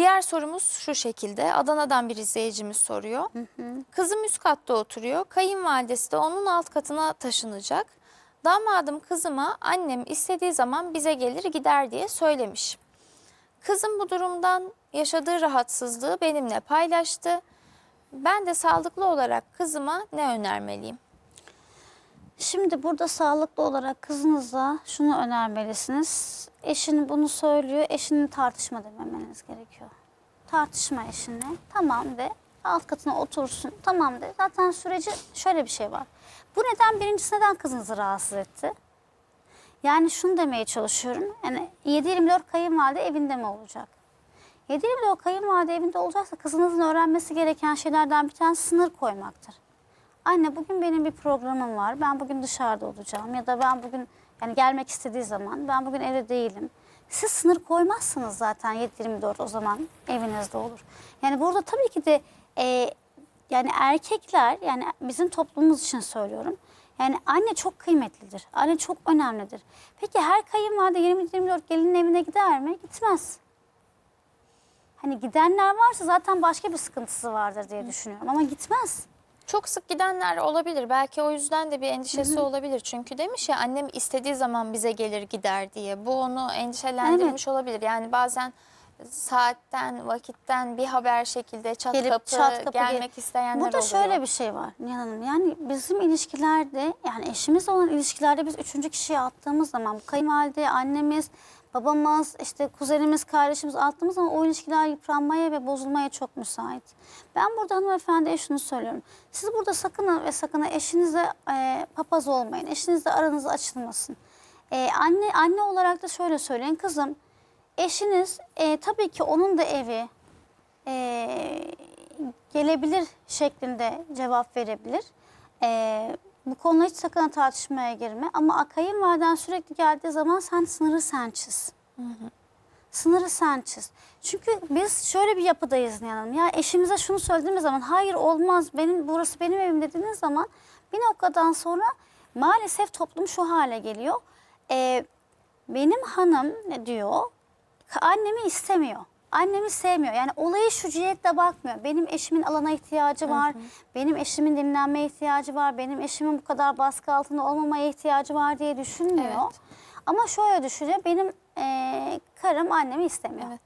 Diğer sorumuz şu şekilde. Adana'dan bir izleyicimiz soruyor. Kızım üst katta oturuyor. Kayınvalidesi de onun alt katına taşınacak. Damadım kızıma annem istediği zaman bize gelir gider diye söylemiş. Kızım bu durumdan yaşadığı rahatsızlığı benimle paylaştı. Ben de sağlıklı olarak kızıma ne önermeliyim? Şimdi burada sağlıklı olarak kızınıza şunu önermelisiniz. Eşin bunu söylüyor, eşinin tartışma dememeniz gerekiyor. Tartışma eşinle, tamam de, alt katına otursun, tamam de. Zaten süreci şöyle bir şey var. Bu neden, birincisi neden kızınızı rahatsız etti? Yani şunu demeye çalışıyorum, yani 7-24 kayınvalide evinde mi olacak? 7-24 kayınvalide evinde olacaksa kızınızın öğrenmesi gereken şeylerden bir tanesi sınır koymaktır. Anne bugün benim bir programım var. Ben bugün dışarıda olacağım ya da ben bugün yani gelmek istediği zaman ben bugün evde değilim. Siz sınır koymazsınız zaten 7-24 o zaman evinizde olur. Yani burada tabii ki de e, yani erkekler yani bizim toplumumuz için söylüyorum. Yani anne çok kıymetlidir. Anne çok önemlidir. Peki her kayınvalide 20-24 gelinin evine gider mi? Gitmez. Hani gidenler varsa zaten başka bir sıkıntısı vardır diye düşünüyorum ama gitmez. Çok sık gidenler olabilir. Belki o yüzden de bir endişesi olabilir. Çünkü demiş ya annem istediği zaman bize gelir gider diye. Bu onu endişelendirmiş olabilir. Yani bazen saatten, vakitten bir haber şekilde çat Gelip kapı, çat kapı gelmek gelip- isteyenler Burada oluyor. şöyle bir şey var Nihan Hanım. Yani bizim ilişkilerde yani eşimizle olan ilişkilerde biz üçüncü kişiye attığımız zaman kayınvalide, annemiz, babamız, işte kuzenimiz, kardeşimiz attığımız zaman o ilişkiler yıpranmaya ve bozulmaya çok müsait. Ben burada hanımefendiye şunu söylüyorum. Siz burada sakın ve sakın ha eşinizle e, papaz olmayın. Eşinizle aranız açılmasın. E, anne anne olarak da şöyle söyleyin kızım. Eşiniz e, tabii ki onun da evi, e, gelebilir şeklinde cevap verebilir. E, bu konuda hiç sakın tartışmaya girme. Ama kayınvaliden sürekli geldiği zaman sen sınırı sen çiz. Sınırı sen çiz. Çünkü biz şöyle bir yapıdayız Nihan Hanım. Ya eşimize şunu söylediğimiz zaman hayır olmaz benim burası benim evim dediğiniz zaman bir noktadan sonra maalesef toplum şu hale geliyor. E, benim hanım ne diyor? Annemi istemiyor. Annemi sevmiyor. Yani olayı şu cihetle bakmıyor. Benim eşimin alana ihtiyacı var. Benim eşimin dinlenmeye ihtiyacı var. Benim eşimin bu kadar baskı altında olmamaya ihtiyacı var diye düşünmüyor. Evet. Ama şöyle düşünüyor. Benim eee, karım annemi istemiyor. Evet.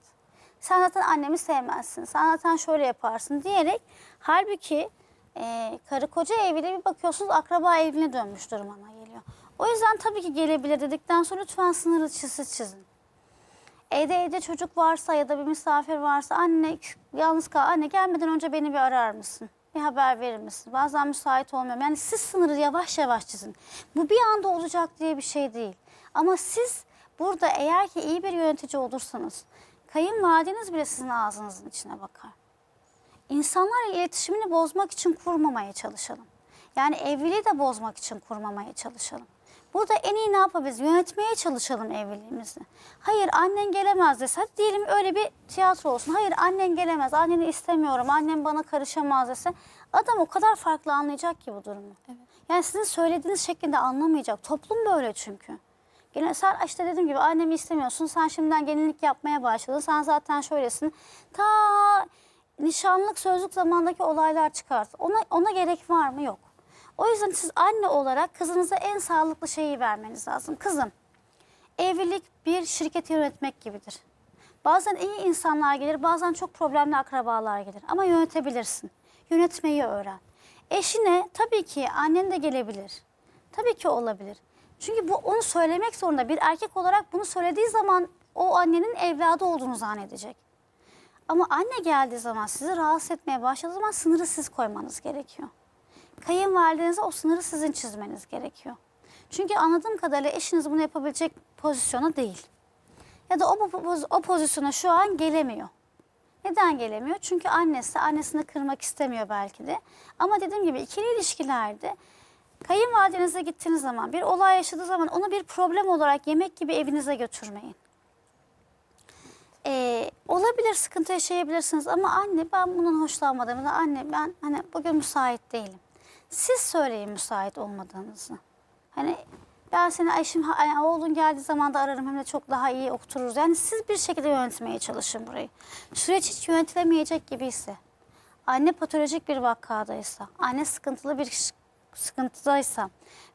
Sen zaten annemi sevmezsin. Sen zaten şöyle yaparsın diyerek halbuki eee, karı koca evliliği bir bakıyorsunuz akraba evliliğine dönmüş durumuna geliyor. O yüzden tabii ki gelebilir dedikten sonra lütfen sınırı çizsi çizin. Evde evde çocuk varsa ya da bir misafir varsa anne yalnız kal anne gelmeden önce beni bir arar mısın? Bir haber verir misin? Bazen müsait olmuyorum. Yani siz sınırı yavaş yavaş çizin. Bu bir anda olacak diye bir şey değil. Ama siz burada eğer ki iyi bir yönetici olursanız kayınvalideniz bile sizin ağzınızın içine bakar. İnsanlarla iletişimini bozmak için kurmamaya çalışalım. Yani evliliği de bozmak için kurmamaya çalışalım. Burada en iyi ne yapabiliriz? Yönetmeye çalışalım evliliğimizi. Hayır annen gelemez dese, hadi diyelim öyle bir tiyatro olsun. Hayır annen gelemez, anneni istemiyorum, annem bana karışamaz dese. Adam o kadar farklı anlayacak ki bu durumu. Yani sizin söylediğiniz şeklinde anlamayacak. Toplum böyle çünkü. Gene sen işte dediğim gibi annemi istemiyorsun. Sen şimdiden gelinlik yapmaya başladın. Sen zaten şöylesin. Ta nişanlık sözlük zamandaki olaylar çıkarsın. Ona, ona gerek var mı? Yok. O yüzden siz anne olarak kızınıza en sağlıklı şeyi vermeniz lazım. Kızım, evlilik bir şirket yönetmek gibidir. Bazen iyi insanlar gelir, bazen çok problemli akrabalar gelir. Ama yönetebilirsin. Yönetmeyi öğren. Eşine tabii ki annen de gelebilir. Tabii ki olabilir. Çünkü bu onu söylemek zorunda. Bir erkek olarak bunu söylediği zaman o annenin evladı olduğunu zannedecek. Ama anne geldiği zaman sizi rahatsız etmeye başladığı zaman sınırı siz koymanız gerekiyor. Kayınvalidenize o sınırı sizin çizmeniz gerekiyor. Çünkü anladığım kadarıyla eşiniz bunu yapabilecek pozisyona değil. Ya da o, o, pozisyona şu an gelemiyor. Neden gelemiyor? Çünkü annesi annesini kırmak istemiyor belki de. Ama dediğim gibi ikili ilişkilerde kayınvalidenize gittiğiniz zaman, bir olay yaşadığı zaman onu bir problem olarak yemek gibi evinize götürmeyin. Ee, olabilir sıkıntı yaşayabilirsiniz ama anne ben bundan hoşlanmadığımda anne ben hani bugün müsait değilim. Siz söyleyin müsait olmadığınızı. Hani Ben seni eşim, yani oğlun geldiği zaman da ararım hem de çok daha iyi otururuz. Yani siz bir şekilde yönetmeye çalışın burayı. Süreç hiç yönetilemeyecek gibiyse, anne patolojik bir vakadaysa, anne sıkıntılı bir sıkıntıdaysa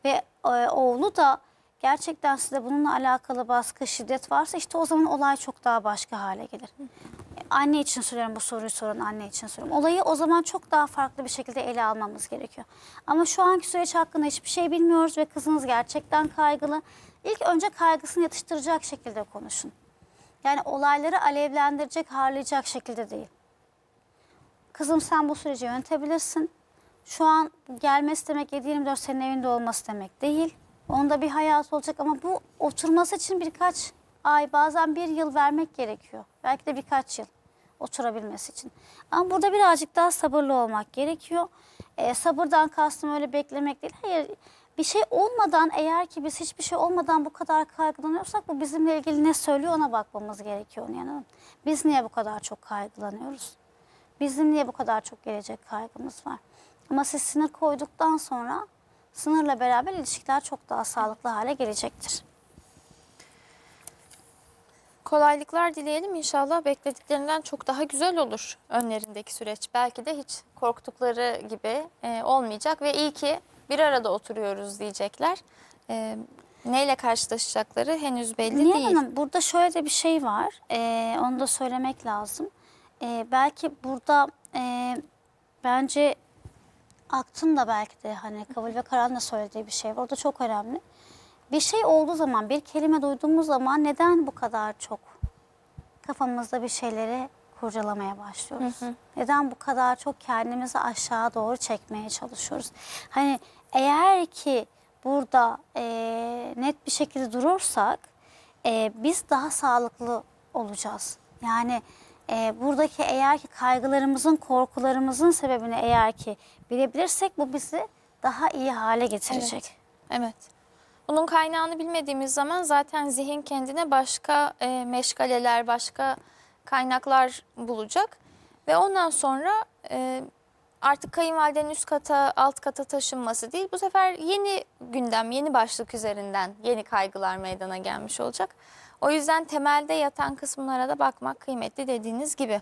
ve e, oğlu da gerçekten size bununla alakalı baskı, şiddet varsa işte o zaman olay çok daha başka hale gelir. Anne için soruyorum bu soruyu soran anne için soruyorum. Olayı o zaman çok daha farklı bir şekilde ele almamız gerekiyor. Ama şu anki süreç hakkında hiçbir şey bilmiyoruz ve kızınız gerçekten kaygılı. İlk önce kaygısını yatıştıracak şekilde konuşun. Yani olayları alevlendirecek, harlayacak şekilde değil. Kızım sen bu süreci yönetebilirsin. Şu an gelmesi demek 7-24 senin evinde olması demek değil. Onda bir hayat olacak ama bu oturması için birkaç ay bazen bir yıl vermek gerekiyor. Belki de birkaç yıl oturabilmesi için. Ama burada birazcık daha sabırlı olmak gerekiyor. Ee, sabırdan kastım öyle beklemek değil. Hayır bir şey olmadan eğer ki biz hiçbir şey olmadan bu kadar kaygılanıyorsak bu bizimle ilgili ne söylüyor ona bakmamız gerekiyor yanına. Biz niye bu kadar çok kaygılanıyoruz? Bizim niye bu kadar çok gelecek kaygımız var? Ama siz sınır koyduktan sonra sınırla beraber ilişkiler çok daha sağlıklı hale gelecektir. Kolaylıklar dileyelim inşallah beklediklerinden çok daha güzel olur önlerindeki süreç. Belki de hiç korktukları gibi e, olmayacak ve iyi ki bir arada oturuyoruz diyecekler. E, neyle karşılaşacakları henüz belli Niye değil. Hanım burada şöyle bir şey var. Ee, onu da söylemek lazım. Ee, belki burada e, bence Aktın da belki de hani Kavul ve Karan da söylediği bir şey var. O da çok önemli. Bir şey olduğu zaman, bir kelime duyduğumuz zaman neden bu kadar çok kafamızda bir şeyleri kurcalamaya başlıyoruz? Neden bu kadar çok kendimizi aşağı doğru çekmeye çalışıyoruz? Hani eğer ki burada e, net bir şekilde durursak e, biz daha sağlıklı olacağız. Yani e, buradaki eğer ki kaygılarımızın, korkularımızın sebebini eğer ki bilebilirsek bu bizi daha iyi hale getirecek. Evet. Evet. Bunun kaynağını bilmediğimiz zaman zaten zihin kendine başka e, meşgaleler, başka kaynaklar bulacak. Ve ondan sonra e, artık kayınvalidenin üst kata, alt kata taşınması değil. Bu sefer yeni gündem, yeni başlık üzerinden yeni kaygılar meydana gelmiş olacak. O yüzden temelde yatan kısımlara da bakmak kıymetli dediğiniz gibi.